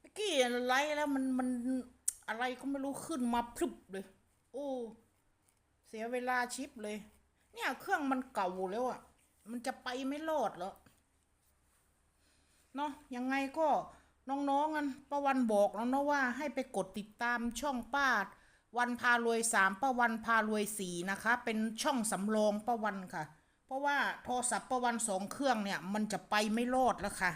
เมื่อกี้ไลฟ์แล้วมันมันอะไรก็ไม่รู้ขึ้นมาพรึบเลย โอ้เสียเวลาชิปเลย เนี่ย เครื่องมันเก่าแล้วอะ่ะ มันจะไปไม่รอดแล้วเนาะยังไงก็น้องๆกันป้าวันบอกแล้วเนาะว่าให้ไปกดติดตามช่องป้าวันพารวยสามป้าวันพารวยสี่นะคะ เป็นช่องสำรองป้าวันค่ะ เพราะว่าโทรศัพท์ป้าวันสองเครื่องเนี่ย มันจะไปไม่รอดแล้วค่ะ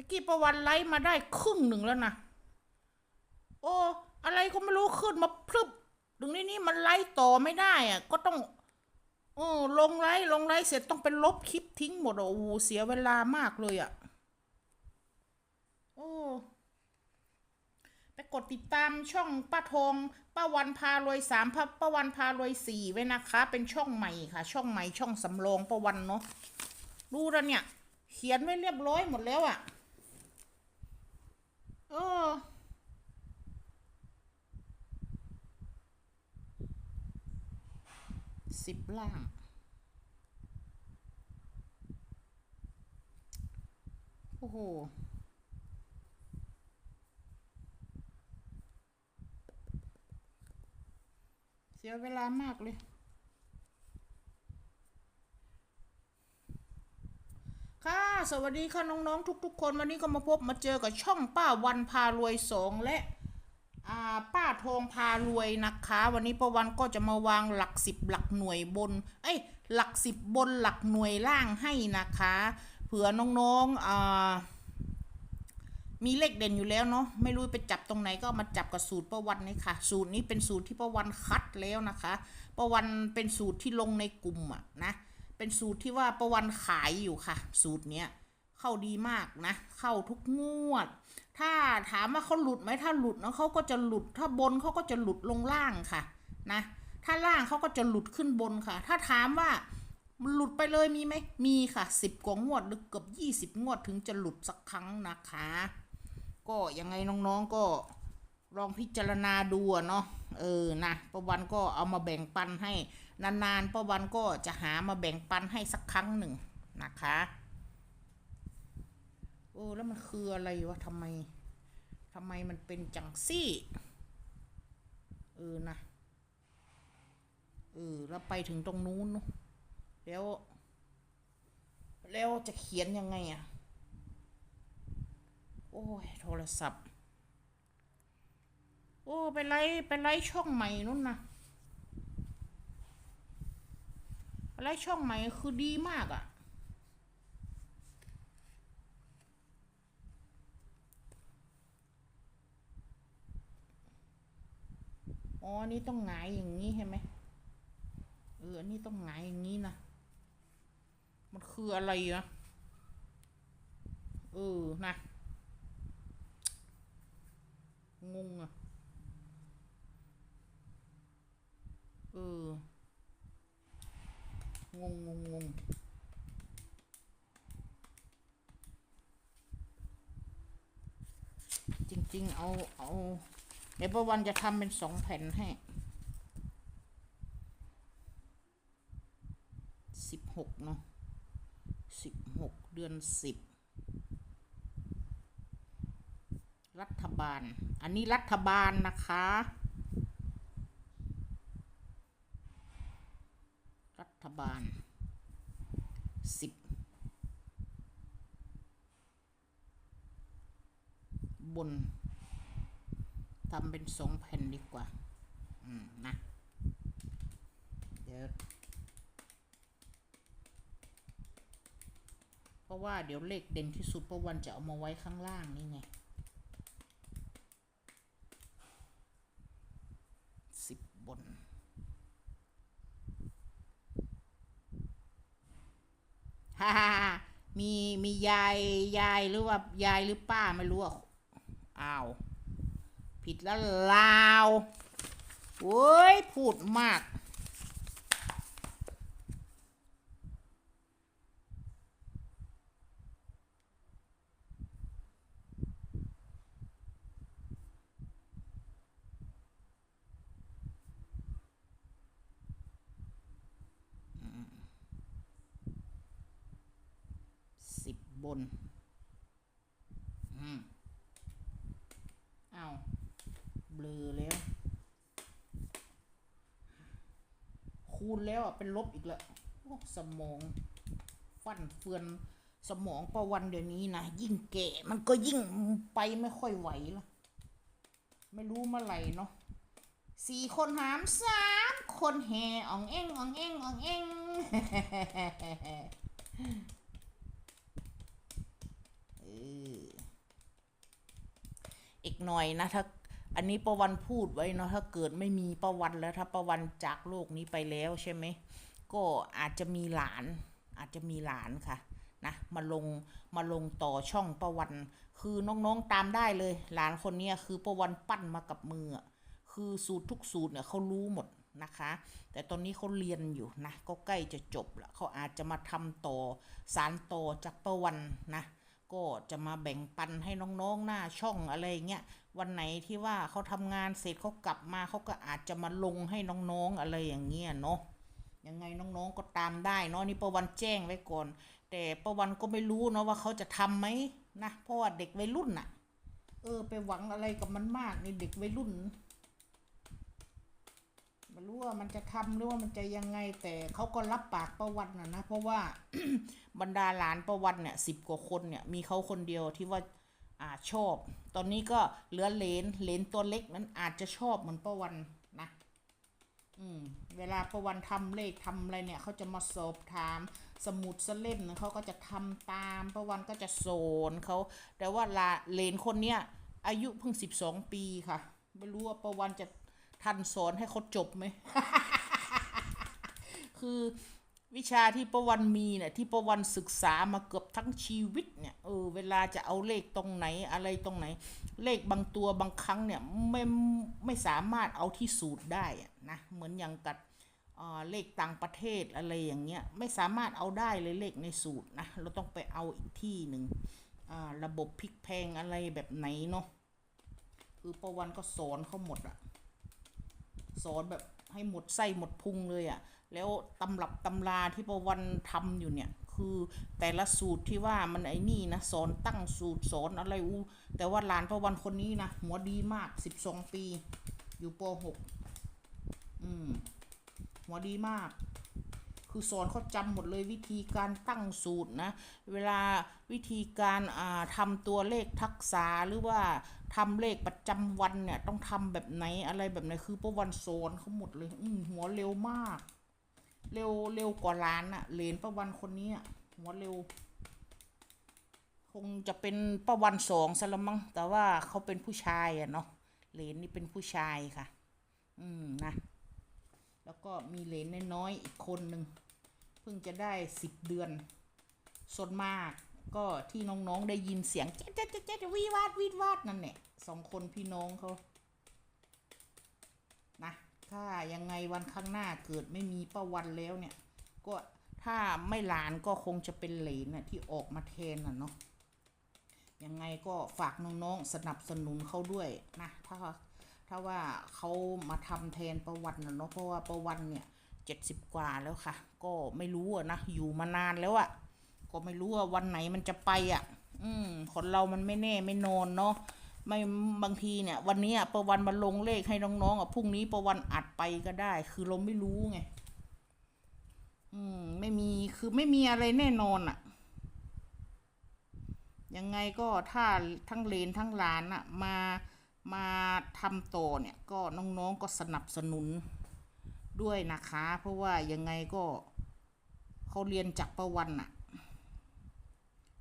มื่อกี้ป้าวันไลฟ์มาได้ครึ่งหนึ่งแล้วนะโอ้อะไรก็ไม่รู้ขึ้นมาพรึบถึงนี้นี่มันไลฟ์ต่อไม่ได้อะก็ต้องเออลงไลฟ์ลงไลฟ์เสร็จต้องเป็นลบคลิปทิ้งหมดอะโอ้โหเสียเวลามากเลยอะโอ้ไปกดติดตามช่องป้าทองป้าวันพารวยสามป้าวันพารวยสี่ไว้นะคะ เป็นช่องใหม่ค่ะ ช่องใหม่ช่องสำรองป้าวันเนาะดูแล้วเนี่ย เขียนไว้เรียบร้อยหมดแล้วอะ เออ สิบล่าง โอ้โห เสียเวลามากเลย ค่ะสวัสดีค่ะน้องๆทุก ๆ คนวันนี้ก็มาพบมาเจอกับช่องป้าวันพารวยสองและป้าทองพารวยนะคะ วันนี้ป้าวันก็จะมาวางหลักสิบหลักหน่วยบนเอ้ยหลักสิบบนหลักหน่วยล่างให้นะคะเผื่อน้องๆมีเลขเด่นอยู่แล้วเนาะไม่รู้ไปจับตรงไหนก็มาจับกับสูตรป้าวันนี่ค่ะ สูตรนี้เป็นสูตรที่ป้าวันคัดแล้วนะคะป้าวันเป็นสูตรที่ลงในกลุ่มอะนะ เป็นสูตรที่ว่าป้าวันขายอยู่ค่ะ สูตรเนี้ยเข้าดีมากนะ เข้าทุกงวด ถ้าถามว่าเขาหลุดไหมถ้าหลุดนะเขาก็จะหลุด ถ้าบนเขาก็จะหลุดลงล่างค่ะนะถ้าล่างเขาก็จะหลุดขึ้นบนค่ะ ถ้าถามว่าหลุดไปเลยมีไหมมีค่ะสิบกว่างวดหรือเกือบยี่สิบงวดถึงจะหลุดสักครั้งนะคะ ก็ยังไงน้องๆก็ลองพิจารณาดูเนาะเออนะประวันก็เอามาแบ่งปันให้ นานๆประวันก็จะหามาแบ่งปันให้สักครั้งหนึ่งนะคะโอ้แล้วมันคืออะไรวะทำไมทำไมมันเป็นจังซี่เออนะเออแล้วไปถึงตรงนู้นแล้ว แล้วจะเขียนยังไงอะโอ้ยโทรศัพท์ โอ้ ไปไล่ไปไล่ช่องใหม่นู่นนะ ไล่ช่องใหม่คือดีมากอะ่ะ อ๋อ นี่ต้องหงายอย่างนี้ใช่ไหม เออนนี้ต้องหงายอย่างนี้นะ มันคืออะไรอะเออ นะ งงอะเออ งงงงงงจริง ๆ เอา เอา เดี๋ยวประวันจะทำเป็นสองแผ่นให้สิบหกเนาะสิบหกเดือนสิบรัฐบาล อันนี้รัฐบาลนะคะ รั ฐบาลสิบบนทำเป็นสองแผ่นดีกว่า อืม นะ เดี๋ยว เพราะว่าเดี๋ยวเลขเด่นที่สุดประวันจะเอามาไว้ข้างล่างนี่ไงสิบบน ฮ่าฮ่ามีมียายยายหรือว่ายายหรือป้าไม่รู้อะอ้าวผิดแล้วลาวโว้ยพูดมาก สิ บน อืมเอาเบลอแล้ว คูณแล้วอะ เป็นลบอีกล้วโอ้สมอง ฟันเฟือนสมองประวันเดี๋ยวนี้นะ ยิ่งแก่มันก็ยิ่งไปไม่ค่อยไหวละไม่รู้เมื่อไหร่เนาะสี่คนหามสามคนแห่อ่องเอ็งอ่องเอ็งอ่องเอ็ง อออีกหน่อยนะถ้าอันนี้ประวันพูดไว้เนาะถ้าเกิดไม่มีประวันแล้วถ้าประวันจากโลกนี้ไปแล้วใช่ไหมก็อาจจะมีหลาน อาจจะมีหลานค่ะนะมาลงมาลงต่อช่องประวัน คือน้องๆตามได้เลย หลานคนเนี้ยคือประวันปั้นมากับมือ คือสูตรทุกสูตรเนี่ยเขารู้หมดนะคะ แต่ตอนนี้เขาเรียนอยู่นะก็ใกล้จะจบแล้วเขาอาจจะมาทำต่อสารต่อจากประวันนะ ก็จะมาแบ่งปันให้น้องๆหน้าช่องอะไรเงี้ยวันไหนที่ว่าเขาทำงานเสร็จเขากลับมาเขาก็อาจจะมาลงให้น้องๆอะไรอย่างเงี้ยเนาะยังไงน้องๆก็ตามได้เนาะนี่ประวันแจ้งไว้ก่อน แต่ประวันก็ไม่รู้เนาะว่าเขาจะทำไหมนะเพราะว่าเด็กวัยรุ่นน่ะ เออ ไปหวังอะไรกับมันมากในเด็กวัยรุ่น ไม่รู้ว่ามันจะทำหรือว่ามันจะยังไงแต่เขาก็รับปากประวันนะนะเพราะว่าบรรดาหลานประวันเนี่ยสิบกว่าคนเนี่ยมีเขาคนเดียวที่ว่าอ่าชอบ ตอนนี้ก็เหลือเลนเลนตัวเล็กนั้นอาจจะชอบเหมือนประวันนะอืมเวลาประวันทำเลขทำอะไรเนี่ยเขาจะมาสอบถามสมุดสเล่มเขาก็จะทำตามประวันก็จะสอนเขาแต่ว่าลาเลนคนเนี้ยอายุเพิ่งสิบสองปีค่ะ ไม่รู้ว่าประวันจะ ทันสอนให้เขาจบไหม คือวิชาที่ประวันมีเนี่ยที่ประวันศึกษามาเกือบทั้งชีวิตเนี่ยเออเวลาจะเอาเลขตรงไหนอะไรตรงไหน เลขบางตัวบางครั้งเนี่ยไม่ไม่สามารถเอาที่สูตรได้นะเหมือนอย่างกับเลขต่างประเทศอะไรอย่างเงี้ยไม่สามารถเอาได้เลยเลขในสูตรนะเราต้องไปเอาอีกที่หนึ่งระบบพลิกแพงอะไรแบบไหนเนาะคือประวันก็สอนเขาหมดอะ สอนแบบให้หมดไส้หมดพุงเลยอะ่ะ แล้วตำรับตำราที่ประวันทำอยู่เนี่ย คือแต่ละสูตรที่ว่ามันไอ้นี่นะสอนตั้งสูตรสอนอะไรอู้แต่ว่าหลานประวันคนนี้นะหัวดีมากสิบสองปี อยู่ปหกอืมหัวดีมาก คือสอนเขาจำหมดเลยวิธีการตั้งสูตรนะ เวลาวิธีการอ่าทำตัวเลขทักษะหรือว่า ทำเลขประจำวันเนี่ย ต้องทำแบบไหนอะไรแบบไหนคือประวันสอนเขาหมดเลย อืหัวเร็วมาก เร็วเร็วกว่าล้านอะเหรนประวันคนนี้หัวเร็ว คงจะเป็นประวันสองซะละมั้งแต่ว่าเขาเป็นผู้ชายอะเนาะเหรนนี่เป็นผู้ชายค่ะ อืมนะแล้วก็มีเหรนน้อยๆอีกคนหนึ่งเพิ่งจะได้สิบเดือนส่วนมาก ก็ที่น้องๆได้ยินเสียงเจ๊ะเจ๊ะเจ๊ะเจ๊วิวาดวิวาดนั่นแหละสองคนพี่น้องเขานะถ้ายังไงวันข้างหน้าเกิดไม่มีประวันแล้วเนี่ย ก็ถ้าไม่หลานก็คงจะเป็นเหลนน่ะที่ออกมาแทนน่ะเนาะยังไงก็ฝากน้องๆสนับสนุนเขาด้วยนะถ้าถ้าว่าเขามาทำแทนประวันน่ะเนาะเพราะว่าประวันเนี่ยเจ็ดสิบกว่าแล้วค่ะ ก็ไม่รู้อะนะอยู่มานานแล้วอะ ก็ไม่รู้ว่าวันไหนมันจะไปอะ อืมคนเรามันไม่แน่ไม่นอนเนาะไม่บางทีเนี่ย วันนี้อะประวันมาลงเลขให้น้องๆอะพรุ่งนี้ประวันอัดไปก็ได้ คือเราไม่รู้ไง อืม ไม่มีคือไม่มีอะไรแน่นอนอะ ยังไงก็ถ้าทั้งเลนทั้งลานอะ มามาทำต่อเนี่ย ก็น้องๆก็สนับสนุนด้วยนะคะ เพราะว่ายังไงก็เขาเรียนจากประวันอะ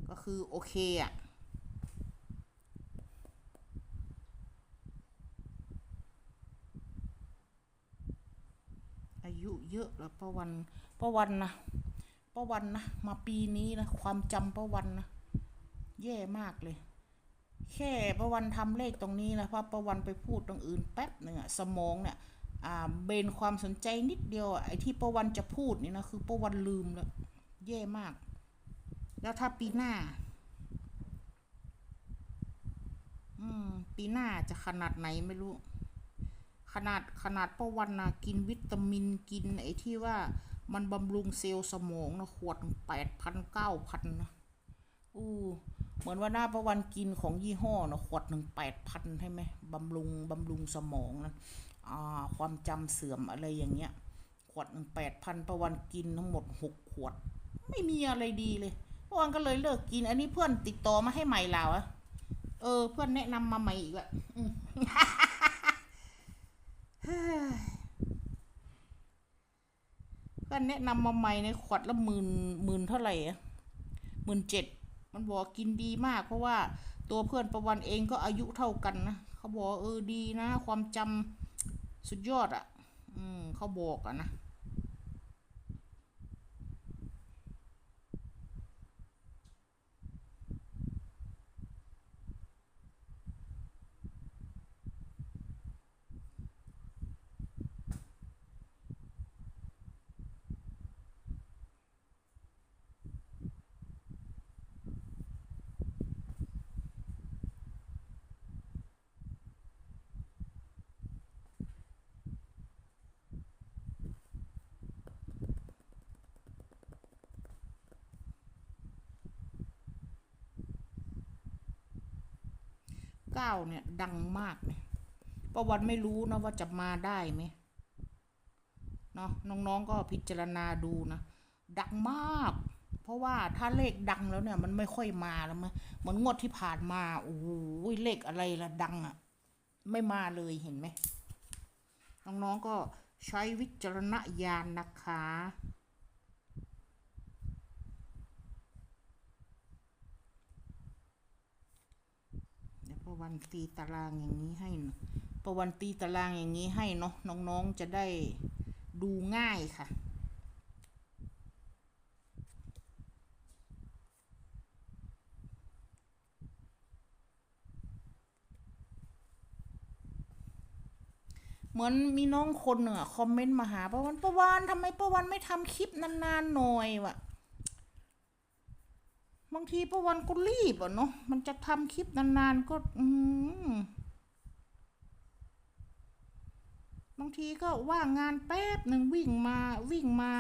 ก็คือโอเคอะอายุเยอะแล้วประวันประวันนะประวันนะมาปีนี้นะความจำประวันนะแย่มากเลย แค่ประวันทำเลขตรงนี้นะเพราะประวันไปพูดตรงอื่นแป๊บหนึ่งอะสมองเนี่ยอ่าเบนความสนใจนิดเดียวไอ้ที่ประวันจะพูดนี่นะคือประวันลืมแล้ว แย่มาก แล้วถ้าปีหน้า อืม ปีหน้าจะขนาดไหนไม่รู้ ขนาดขนาดป้าวันนะกินวิตามินกินไอ้ที่ว่ามันบำรุงเซลล์สมองนะขวดแปดพันเก้าพันนะอู้เหมือนว่าหน้าประวันกินของยี่ห้อนะขวดหนึ่งแปดพันใช่ไหมบำรุงบำรุงสมองนะอ่าความจำเสื่อมอะไรอย่างเงี้ย ขวดหนึ่งแปดพันประวันกินทั้งหมดหกขวด ไม่มีอะไรดีเลย ปวันก็เลยเลิกกิน อันนี้เพื่อนติดต่อมาให้ใหม่แล้วอะเออ เพื่อนแนะนำมาใหม่อีกอะเพื่อนแนะนำมาใหม่ในขวดละหมื่นหมื่นเท่าไหร่อะหมื่นเจ็ดมันบอกกินดีมาก เพราะว่าตัวเพื่อนประวันเองก็อายุเท่ากันนะเขาบอกเออดีนะ ความจำสุดยอดอะอืมเขาบอกอะนะ เก้าเนี่ย ดังมากเนี่ยประวันไม่รู้นะว่าจะมาได้ไหมเนาะน้องๆก็พิจารณาดูนะดังมาก เพราะว่าถ้าเลขดังแล้วเนี่ย มันไม่ค่อยมาแล้วมั้ยเหมือนงวดที่ผ่านมาโอ้โหเลขอะไรละดังอะ่ะ ไม่มาเลยเห็นไหมน้องๆก็ใช้วิจารณญาณนะคะ เดี๋ย วันตีตารางอย่างนี้ให้ประวันตีตารางอย่างนี้ให้เนาะน้องๆจะได้ดูง่ายค่ะ เหมือนมีน้องคนหนึ่งอะคอมเมนต์มาหาประวันประวันทำไมประวันไม่ทำคลิปนานๆหน่อยวะ บางทีประวันก็รีบอะเนาะ มันจะทำคลิปนานๆก็ อืบางทีก็ว่างงานแป๊บหนึ่งวิ่งมาวิ่งมา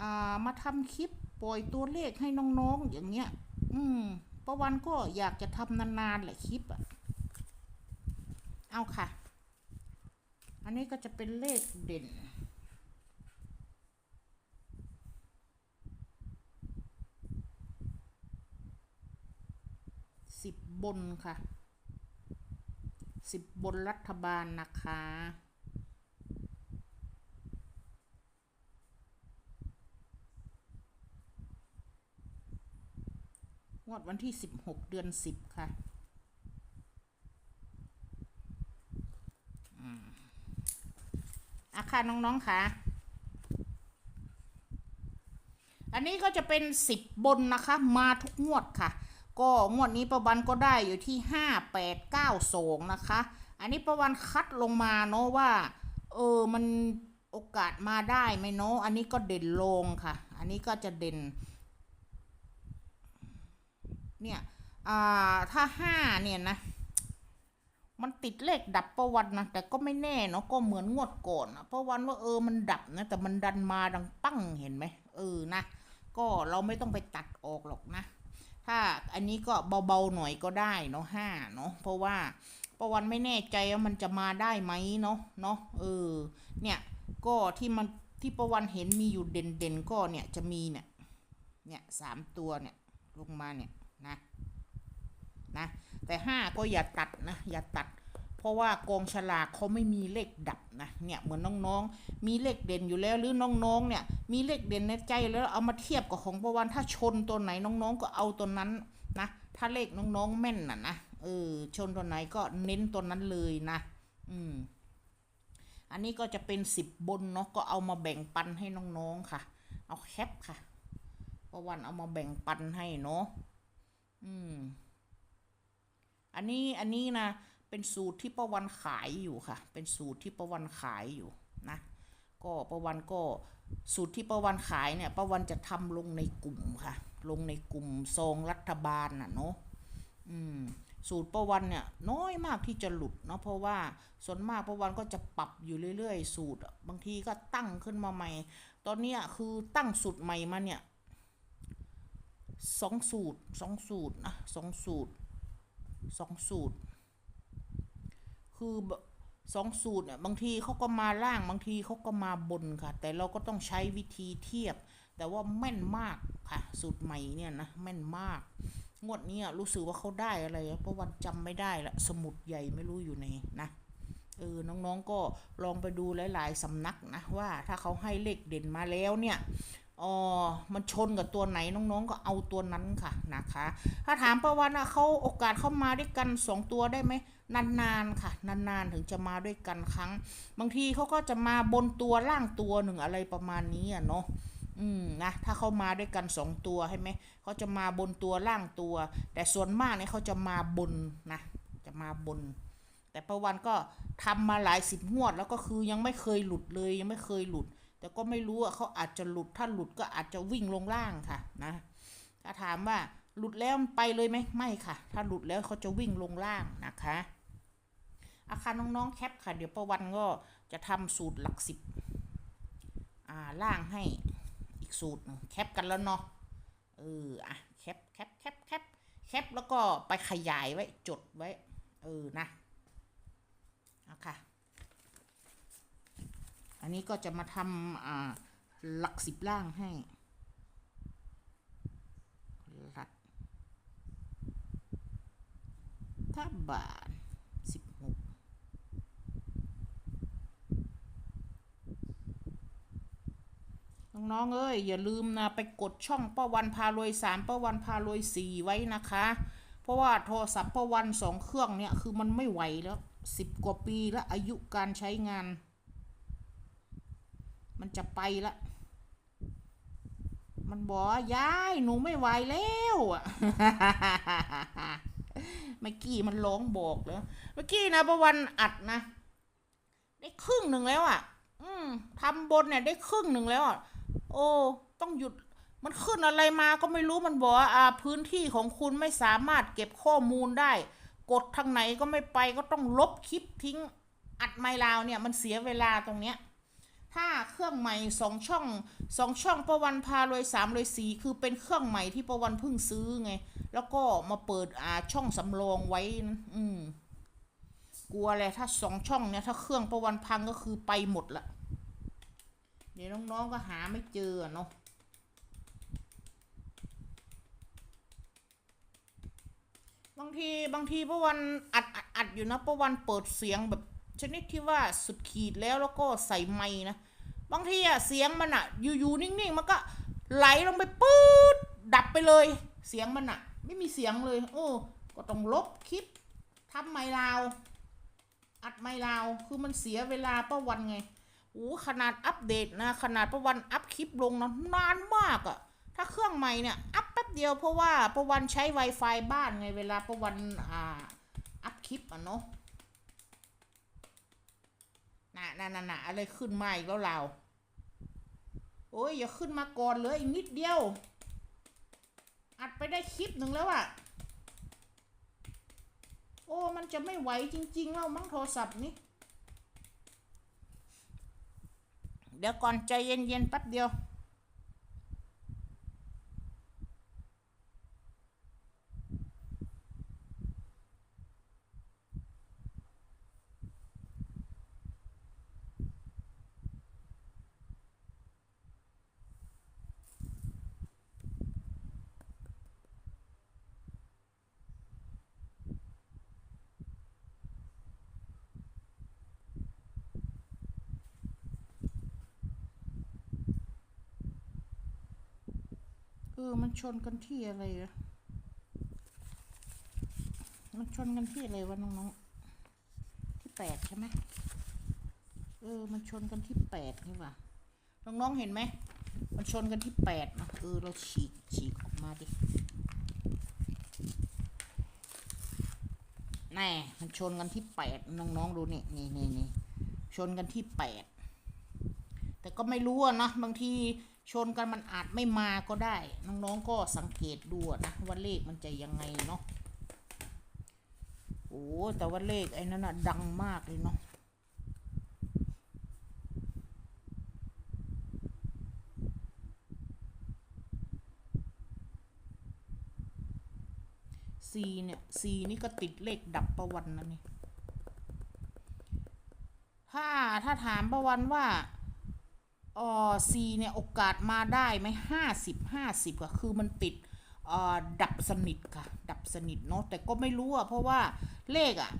อ่ามาทำคลิปปล่อยตัวเลขให้น้องๆอย่างเงี้ย อืมประวันก็อยากจะทำนานๆแหละคลิปอะ เอาค่ะ อันนี้ก็จะเป็นเลขเด่น สิ บนค่ะสิบบนรัฐบาลนะคะ งวดวันที่สิบหกเดือนสิบค่ะอืมอะค่ะน้องๆค่ะ อันนี้ก็จะเป็นสิบบนนะคะ มาทุกงวดค่ะ ก็งวดนี้ประวันก็ได้อยู่ที่ห้าแปดเก้าสองนะคะ อันนี้ประวันคัดลงมาเนาะว่า เออมันโอกาสมาได้ไหมเนาะอันนี้ก็เด่นลงค่ะ อันนี้ก็จะเด่น เนี่ยอ่าถ้าห้าเนี่ยนะ มันติดเลขดับประวันนะแต่ก็ไม่แน่เนาะก็เหมือนงวดก่อนอะประวันว่าเออมันดับนะแต่มันดันมาดังปั้งเห็นไหมเออนะก็เราไม่ต้องไปตัดออกหรอกนะ ถ้าอันนี้ก็เบาๆหน่อยก็ได้เนาะห้าเนาะเพราะว่าประวันไม่แน่ใจว่ามันจะมาได้ไหมเนาะเนาะเออ เนี่ยก็ที่มันที่ประวันเห็นมีอยู่เด่นๆก็เนี่ยจะมีเนี่ยเนี่ยสามตัวเนี่ยลงมาเนี่ยนะนะแต่ห้าก็อย่าตัดนะอย่าตัด ราะว่ากองฉลากเขาไม่มีเลขดับนะเนี่ยเหมือนน้องๆ มีเลขเด่นอยู่แล้วหรือน้องๆเนี่ยมีเลขเด่นในใจแล้วเอามาเทียบกับของประวันถ้าชนตัวไหนน้องๆ ก็เอาตัวนั้นนะถ้าเลขน้องๆแม่นน่ะนะเออชนตัวไหนก็เน้นตัวนั้นเลยนะอืมอันนี้ก็จะเป็นสิบบนเนาะก็เอามาแบ่งปันให้น้องๆค่ะ เอาแคปค่ะประวันเอามาแบ่งปันให้เนาะอืมอันนี้อันนี้นะ เป็นสูตรที่ประวันขายอยู่ค่ะ เป็นสูตรที่ประวันขายอยู่นะก็ประวันก็สูตรที่ประวันขายเนี่ยประวันจะทำลงในกลุ่มค่ะ ลงในกลุ่มซองรัฐบาลน่ะเนาะอืมสูตรประวันเนี่ยน้อยมากที่จะหลุดเนาะเพราะว่าส่วนมากประวันก็จะปรับอยู่เรื่อยๆ สูตรบางทีก็ตั้งขึ้นมาใหม่ ตอนนี้คือตั้งสูตรใหม่มาเนี่ยสองสูตรสองสูตรนะสองสูตรสองสูตร คือสองสูตรเนี่ยบางทีเขาก็มาล่างบางทีเขาก็มาบนค่ะ แต่เราก็ต้องใช้วิธีเทียบ แต่ว่าแม่นมากค่ะ สูตรใหม่เนี่ยนะแม่นมาก งวดนี้รู้สึกว่าเขาได้อะไรเพราะวันจำไม่ได้ละสมุดใหญ่ไม่รู้อยู่ไหนนะเออน้องๆก็ลองไปดูหลาย ๆสำนักนะว่าถ้าเขาให้เลขเด่นมาแล้วเนี่ยอ๋อมันชนกับตัวไหนน้องๆ ก็เอาตัวนั้นค่ะนะคะ ถ้าถามประวันอะเขาโอกาสเข้ามาด้วยกันสองตัวได้ไหม นานๆค่ะ นานๆถึงจะมาด้วยกันครั้ง บางทีเขาก็จะมาบนตัวล่างตัวหนึ่งอะไรประมาณนี้อะเนาะอืมนะถ้าเขามาด้วยกันสองตัวใช่ไหมเขาจะมาบนตัวล่างตัว แต่ส่วนมากเนี่ยเขาจะมาบนนะจะมาบน แต่ประวันก็ทำมาหลายสิบงวด แล้วก็คือยังไม่เคยหลุดเลยยังไม่เคยหลุด แต่ก็ไม่รู้อะเขาอาจจะหลุดถ้าหลุดก็อาจจะวิ่งลงล่างค่ะนะถ้าถามว่าหลุดแล้วไปเลยไหมไม่ค่ะ ถ้าหลุดแล้วเขาจะวิ่งลงล่างนะคะ อาคารน้องๆแคปค่ะ เดี๋ยวประวันก็จะทำสูตรหลักสิบอ่าล่างให้อีกสูตรนึงแคปกันแล้วเนาะเอออะแคปแคปแคปแคปแคปแล้วก็ไปขยายไว้จดไว้ เออนะเอาค่ะ อันนี้ก็จะมาทำอ่าหลักสิบล่างให้หลักถ้าบาทสิบหก น้องๆเอ้ยอย่าลืมนะไปกดช่องป้าวันพารวยสามป้าวันพารวยสี่ไว้นะคะ เพราะว่าโทรศัพท์ป้าวันสองเครื่องเนี่ยคือมันไม่ไหวแล้วสิบกว่าปีแล้วอายุการใช้งาน มันจะไปละ มันบอกว่ายายหนูไม่ไหวแล้วอะเมื่อกี้มันร้องบอกแล้วเมื่อกี้นะประวันอัดนะ ได้ครึ่งหนึ่งแล้วอะ อืมทำบนเนี่ยได้ครึ่งหนึ่งแล้วอะ โอ้ต้องหยุดมันขึ้นอะไรมาก็ไม่รู้มันบอกว่าอ่าพื้นที่ของคุณไม่สามารถเก็บข้อมูลได้ กดทางไหนก็ไม่ไปก็ต้องลบคลิปทิ้งอัดไมลาวเนี่ยมันเสียเวลาตรงเนี้ยถ้าเครื่องใหม่สองช่องสองช่องประวันพารวยสามรวยสีคือเป็นเครื่องใหม่ที่ประวันเพิ่งซื้อไง แล้วก็มาเปิดอ่าช่องสำรองไว้ อืมกลัวเลยถ้าสองช่องเนี่ยถ้าเครื่องประวันพังก็คือไปหมดละ เดี๋ยวน้องๆก็หาไม่เจออะเนาะบางทีบางทีประวันอัดอัดอัดอยู่นะประวันเปิดเสียงแบบชนิดที่ว่าสุดขีดแล้วแล้วก็ใส่ไม้นะบางทีอะเสียงมันอะอยู่ๆนิ่งๆมันก็ไหลลงไปปื๊ดดับไปเลย เสียงมันอะไม่มีเสียงเลย โอ้ก็ต้องลบคลิปทำไมลาว อัดไมลาวคือมันเสียเวลาประวันไง โอ้ขนาดอัปเดตนะ ขนาดประวันอัพคลิปลงนะนานมากอะถ้าเครื่องใหม่เนี่ยอัพแป๊บเดียวเพราะว่าประวันใช้ Wi-Fi บ้านไงเวลาประวันอ่าอัพคลิปอะเนาะน่ะน่ะน่ะอะไรขึ้นมาอีกแล้วเราโอ้ยอย่าขึ้นมาก่อนเลยอีกนิดเดียว อัดไปได้คลิปหนึ่งแล้วอะโอ้มันจะไม่ไหวจริง ๆ แล้วมั้งโทรศัพท์นี้ เดี๋ยวก่อนใจเย็นๆแป๊บเดียว ออมันชนกันที่อะไร มันชนกันที่อะไรวะน้องๆ ที่แปดใช่ไหมเออ มันชนกันที่แปดนี่ว่ะน้องๆ เห็นไหม มันชนกันที่แปดนะเออ เราฉีกฉีกออกมาดิแน่มันชนกันที่แปดน้องๆ ดูนี่นี่นี่นี่ชนกันที่แปดแต่ก็ไม่รู้อะนะบางที ชนกันมันอาจไม่มาก็ได้ น้องๆก็สังเกตดูนะว่าเลขมันจะยังไงเนาะโอ้แต่ว่าเลขไอ้นั่นอะดังมากเลยเนาะสี่เนี่ยสี่นี่ก็ติดเลขดับประวันนะนี่ถ้าถ้าถามประวันว่า ออซีเนี่ยโอกาสมาได้ไหมห้าสิบห้าสิบก็คือมันติดอ่อดับสนิทค่ะ ดับสนิทเนาะแต่ก็ไม่รู้อะเพราะว่าเลขอะ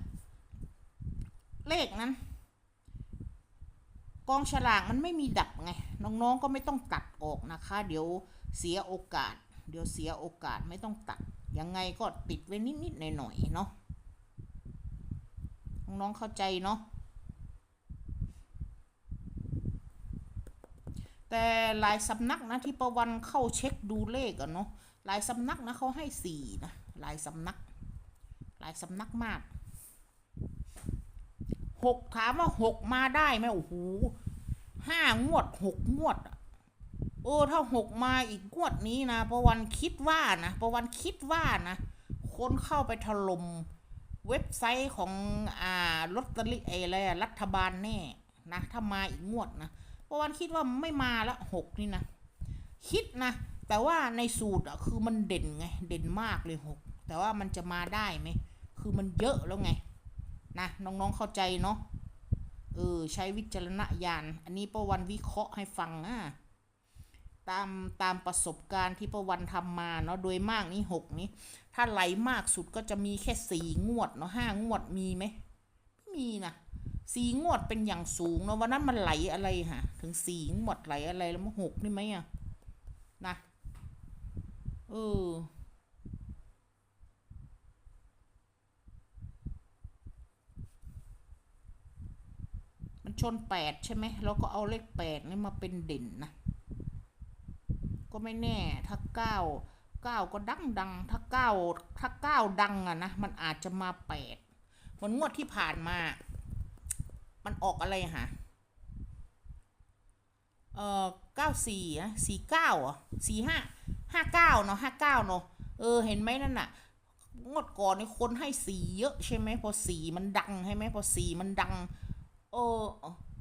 เลขนั้น กองฉลากมันไม่มีดับไง น้องๆก็ไม่ต้องตัดออกนะคะ เดี๋ยวเสียโอกาส เดี๋ยวเสียโอกาสไม่ต้องตัด ยังไงก็ติดไว้นิดๆหน่อยๆเนาะน้องๆเข้าใจเนาะ แต่หลายสำนักนะที่ประวันเข้าเช็คดูเลขอะเนาะหลายสำนักนะเขาให้สี่นะหลายสำนัก หลายสำนักมากหกถามว่าหกมาได้ไหมโอ้โหห้างวดหกงวดอะโอ้ถ้าหกมาอีกงวดนี้นะประวันคิดว่านะประวันคิดว่านะคนเข้าไปถล่มเว็บไซต์ของอ่าลอตเตอรี่ไอ้อะไรรัฐบาลแน่นะถ้ามาอีกงวดนะ เพระวันคิดว่าไม่มาละหกนี่นะ คิดนะ แต่ว่าในสูตรอะคือมันเด่นไง เด่นมากเลยหกแต่ว่ามันจะมาได้ไหม คือมันเยอะแล้วไง นะน้องๆเข้าใจเนาะ เออ ใช้วิจารณญาณ อันนี้ประวันวิเคราะห์ให้ฟังอะตามตามประสบการณ์ที่ประวันทำมาเนาะ โดยมากนี่หกนี้ ถ้าไหลมากสุดก็จะมีแค่สี่งวดเนาะห้างวดมีไหม ไม่มีนะ สีงวดเป็นอย่างสูงเนอะวันนั้นมันไหลอะไรฮะถึงสีงวดไหลอะไรแล้วมันหกนี่ไหมอะนะเออมันชนแปดใช่ไหมเราก็เอาเลขแปดนี่มาเป็นเด่นนะก็ไม่แน่ถ้าเก้าเก้าก็ดังดังถ้าเก้าถ้าเก้าดังอะนะมันอาจจะมาแปดเหมันงวดที่ผ่านมา มันออกอะไรฮะเอ่อเก้าสี่อะสี่เก้าอะสี่ห้าห้าเก้าเนาะห้าเก้าเนาะเออเห็นไหมนั่นน่ะงวดก่อนนี่คนให้สีเยอะใช่ไหมพอสีมันดังใช่ไหมพอสีมันดัง เออ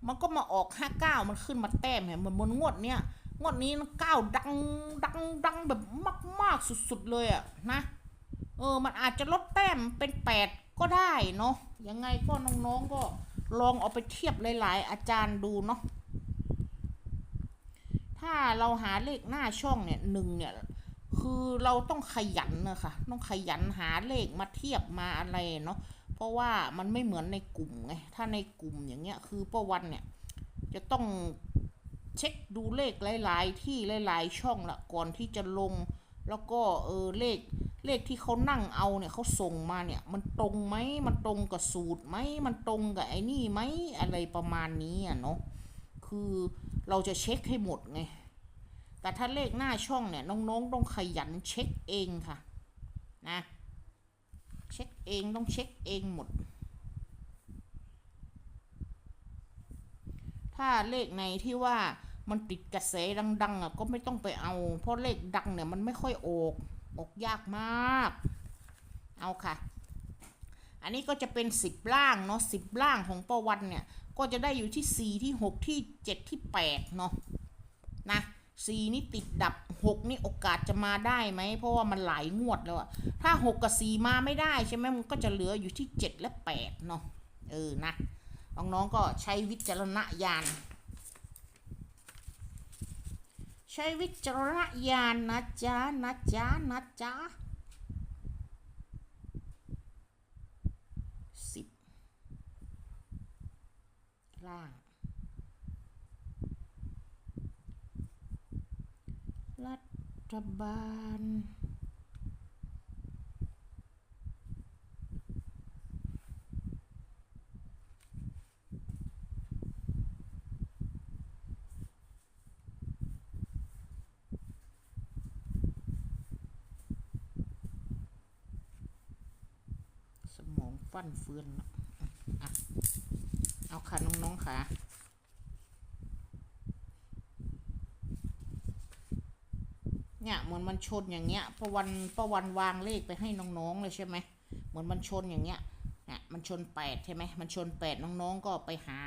มันก็มาออกห้าเก้ามันขึ้นมาแต้มเห็นเหมือนบนงวดเนี้ยงวดนี้เก้าดังดังดังแบบมาก ๆ สุด ๆ เลยอะนะเออ มันอาจจะลดแต้มเป็นแปดก็ได้เนาะยังไงก็น้องๆก็ ลองเอาไปเทียบหลาย ๆ อาจารย์ดูเนาะถ้าเราหาเลขหน้าช่องเนี่ยหนึ่งเนี่ย คือเราต้องขยันนะคะต้องขยันหาเลขมาเทียบมาอะไรเนาะเพราะว่ามันไม่เหมือนในกลุ่มไงถ้าในกลุ่มอย่างเงี้ยคือป้าวันเนี่ย จะต้องเช็คดูเลขหลาย ๆ ที่หลาย ๆ ช่องละก่อนที่จะลง แล้วก็เออเลขเลขที่เขานั่งเอาเนี่ยเขาส่งมาเนี่ย มันตรงไหมมันตรงกับสูตรไหมมันตรงกับไอ้นี่ไหมอะไรประมาณนี้อะเนาะคือเราจะเช็คให้หมดไงแต่ถ้าเลขหน้าช่องเนี่ยน้องๆต้องขยันเช็คเองค่ะนะเช็คเองต้องเช็คเองหมด ถ้าเลขไหนที่ว่า มันติดกระแสดัง ๆ อะ ก็ไม่ต้องไปเอา เพราะเลขดังเนี่ยมันไม่ค่อยออก ออกยากมาก เอาค่ะ อันนี้ก็จะเป็นสิบล่างเนาะสิบล่างของประวันเนี่ย ก็จะได้อยู่ที่สี่ที่หกที่เจ็ดที่แปดเนาะนะสี่นี่ติดดับหกนี่โอกาสจะมาได้ไหม เพราะว่ามันหลายงวดแล้วอะถ้าหกกับสี่มาไม่ได้ใช่ไหมมันก็จะเหลืออยู่ที่เจ็ดและแปดเนาะเออนะน้องๆก็ใช้วิจารณญาณ ใช้วิจารณญาณนะจ๊ะนะจ๊ะนะจ๊ะสิบล่าง รัฐบาล สมอง ฟั่นเฟือนอะเอาค่ะน้องๆค่ะเนี่ยเหมือนมันชนอย่างเงี้ยประวันประวันวางเลขไปให้น้องๆเลยใช่ไหมเหมือนมันชนอย่างเงี้ยเนี่ยมันชนแปดใช่ไหมมันชนแปดน้องๆก็ไปหา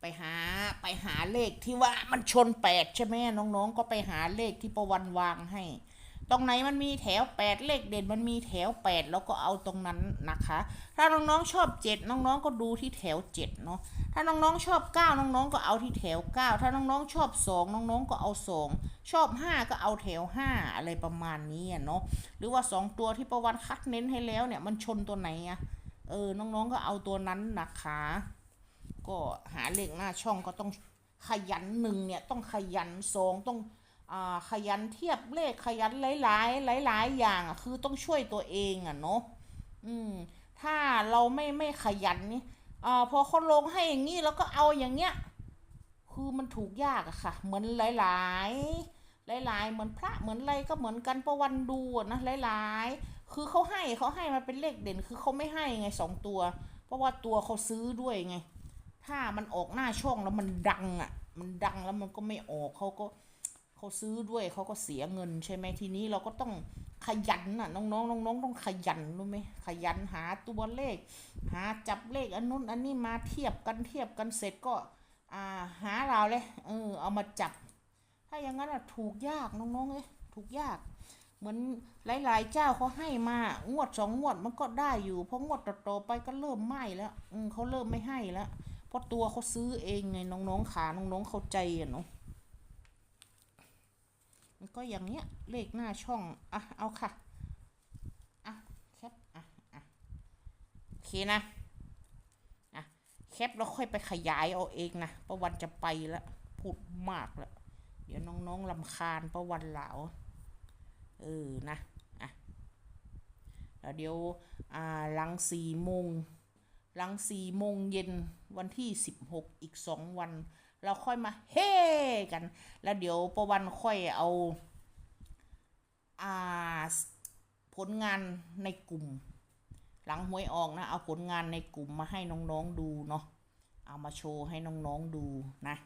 ไปหาไปหาเลขที่ว่ามันชนแปดใช่ไหมน้องๆก็ไปหาเลขที่ประวันวางให้ ตรงไหนมันมีแถว 8 เลขเด่นมันมีแถว 8 แล้วก็เอาตรงนั้นนะคะ ถ้าน้องๆชอบ 7 น้องๆก็ดูที่แถว 7 เนาะถ้าน้องๆชอบ 9 น้องๆก็เอาที่แถว 9 ถ้าน้องๆชอบ 2 น้องๆก็เอา 2 ชอบ 5 ก็เอาแถว 5 อะไรประมาณนี้เนาะหรือว่า 2 ตัวที่ประวันคัดเน้นให้แล้วเนี่ยมันชนตัวไหนอะเออน้องๆก็เอาตัวนั้นนะคะ ก็หาเลขหน้าช่องก็ต้องขยันหนึ่งเนี่ยต้องขยันสองต้อง ขยันเทียบเลขขยันหลายๆ หลาย ๆ อย่างอะคือต้องช่วยตัวเองอะเนาะอืมถ้าเราไม่ไม่ขยันนี่อ่าพอเขาลงให้อย่างนี้แล้วก็เอาอย่างเงี้ย คือมันถูกยากอะค่ะ เหมือนหลายๆหลายๆเหมือนพระเหมือนอะไรก็เหมือนกันประวันดูนะหลายๆ คือเขาให้เขาให้มาเป็นเลขเด่น คือเขาไม่ให้ไงสองตัว เพราะว่าตัวเขาซื้อด้วยไง ถ้ามันออกหน้าช่องแล้วมันดังอะ มันดังแล้วมันก็ไม่ออกเขาก็ เขาซื้อด้วยเขาก็เสียเงินใช่ไหมทีนี้เราก็ต้องขยันน่ะน้องๆน้องๆต้องขยันรู้ไหมขยันหาตัวเลข หาจับเลขอันนู้นอันนี้มาเทียบกันเทียบกันเสร็จก็อ่าหาเราเลยเออเอามาจับ ถ้าอย่างนั้นอะถูกยากน้องๆเอ้ยถูกยาก เหมือนหลายๆเจ้าเขาให้มางวดสองงวดมันก็ได้อยู่เพราะงวดต่อๆไปก็เริ่มไม่แล้วอืมเขาเริ่มไม่ให้แล้วเพราะตัวเขาซื้อเองไงน้องๆขาน้องๆเข้าใจอะเนาะ มันก็อย่างเนี้ยเลขหน้าช่องอะเอาค่ะอะแคปอะอะโอเคนะอะแคปแล้วค่อยไปขยายเอาเองนะประวันจะไปแล้วพูดมากแล้วเดี๋ยวน้องๆลำคาญประวันเหลาเออนะอะแล้วเดี๋ยวอ่าหลังสี่โมงหลังสี่โมงเย็นวันที่16อีก2วัน เราค่อยมาเฮกัน แล้วเดี๋ยวประวันค่อยเอาอ่าผลงานในกลุ่ม หลังหวยออกนะ เอาผลงานในกลุ่มมาให้น้องๆดูเนาะเอามาโชว์ให้น้องๆดูนะ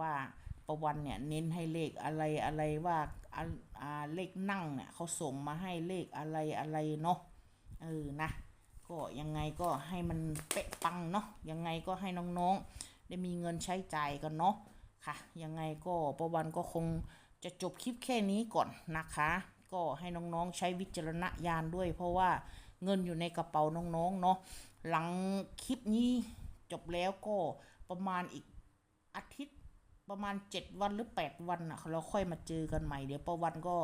ว่าประวันเนี่ยเน้นให้เลขอะไรอะไรว่าอ่าอ่าเลขนั่งเนี่ยเขาส่งมาให้เลขอะไรอะไรเนาะเออนะก็ยังไงก็ให้มันเป๊ะปังเนาะยังไงก็ให้น้องๆ ได้มีเงินใช้จ่ายกันเนาะค่ะ ยังไงก็ประวันก็คงจะจบคลิปแค่นี้ก่อนนะคะ ก็ให้น้องๆใช้วิจารณญาณด้วย เพราะว่าเงินอยู่ในกระเป๋าน้องๆเนาะหลังคลิปนี้จบแล้วก็ประมาณอีกอาทิตย์ประมาณ 7 วันหรือ 8 วันนะเราค่อยมาเจอกันใหม่เดี๋ยวประวันก็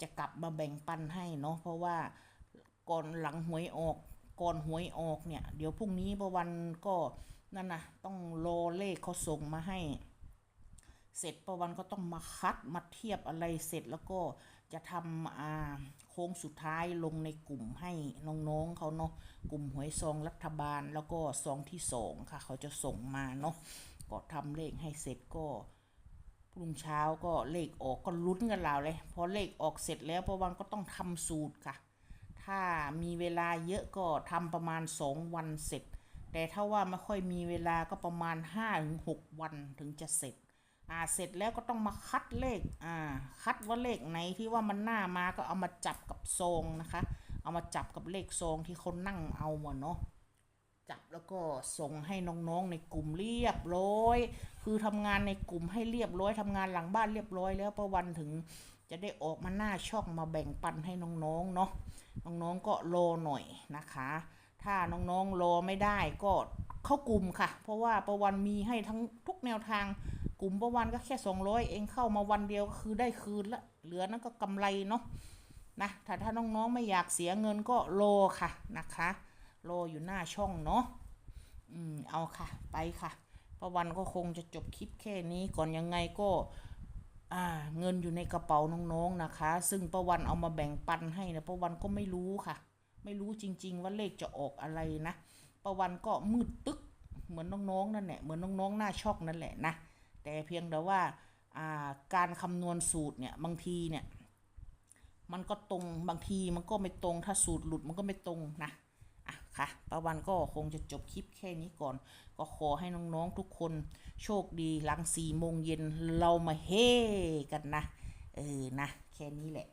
จะกลับมาแบ่งปันให้เนาะเพราะว่าก่อนหลังหวยออกก่อนหวยออกเนี่ย เดี๋ยวพรุ่งนี้ประวันก็ นั่นนะต้องรอเลขเขาส่งมาให้ เสร็จประวันก็ต้องมาคัดมาเทียบอะไรเสร็จแล้วก็จะทำอ่าโค้งสุดท้ายลงในกลุ่มให้น้องๆเขาเนาะกลุ่มหวยซองรัฐบาลแล้วก็ซองที่สองค่ะ เขาจะส่งมาเนาะก็ทำเลขให้เสร็จก็พรุ่งเช้าก็เลขออกก็ลุ้นกันแล้วเลยพอเลขออกเสร็จแล้วประวันก็ต้องทำสูตรค่ะ ถ้ามีเวลาเยอะก็ทำประมาณ2วันเสร็จ แต่ถ้าว่าไม่ค่อยมีเวลาก็ประมาณ 5-6 วันถึงจะเสร็จ อ่า เสร็จแล้วก็ต้องมาคัดเลข อ่า คัดว่าเลขไหนที่ว่ามันหน้ามาก็เอามาจับกับซองนะคะ เอามาจับกับเลขซองที่เขานั่งเอาอะเนาะจับแล้วก็ส่งให้น้องๆในกลุ่มเรียบร้อย คือทำงานในกลุ่มให้เรียบร้อยทำงานหลังบ้านเรียบร้อยแล้วประวันถึงจะได้ออกมาหน้าช่องมาแบ่งปันให้น้องๆเนาะน้องๆก็รอหน่อยนะคะ ถ้าน้องๆรอไม่ได้ก็เข้ากลุ่มค่ะ เพราะว่าประวันมีให้ทั้งทุกแนวทาง กลุ่มประวันก็แค่ 200 เองเข้ามาวันเดียวก็คือได้คืนละเหลือนั่นก็กำไรเนาะนะถ้าถ้าน้องๆไม่อยากเสียเงินก็รอค่ะนะคะรออยู่หน้าช่องเนาะอืมเอาค่ะไปค่ะ ประวันก็คงจะจบคลิปแค่นี้ก่อนยังไงก็อ่าเงินอยู่ในกระเป๋าน้องๆนะคะ ซึ่งประวันเอามาแบ่งปันให้นะประวันก็ไม่รู้ค่ะ ไม่รู้จริง ๆ ว่าเลขจะออกอะไรนะประวันก็มืดตึ๊กเหมือนน้องๆนั่นแหละเหมือนน้องๆหน้าช็อกนั่นแหละนะแต่เพียงแต่ว่าอ่าการคำนวณสูตรเนี่ยบางทีเนี่ยมันก็ตรงบางทีมันก็ไม่ตรงถ้าสูตรหลุดมันก็ไม่ตรงนะอะค่ะประวันก็คงจะจบคลิปแค่นี้ก่อน ก็ขอให้น้องๆทุกคนโชคดีหลังสี่โมงเย็นเรามาเฮกันนะ เออนะ แค่นี้แหละ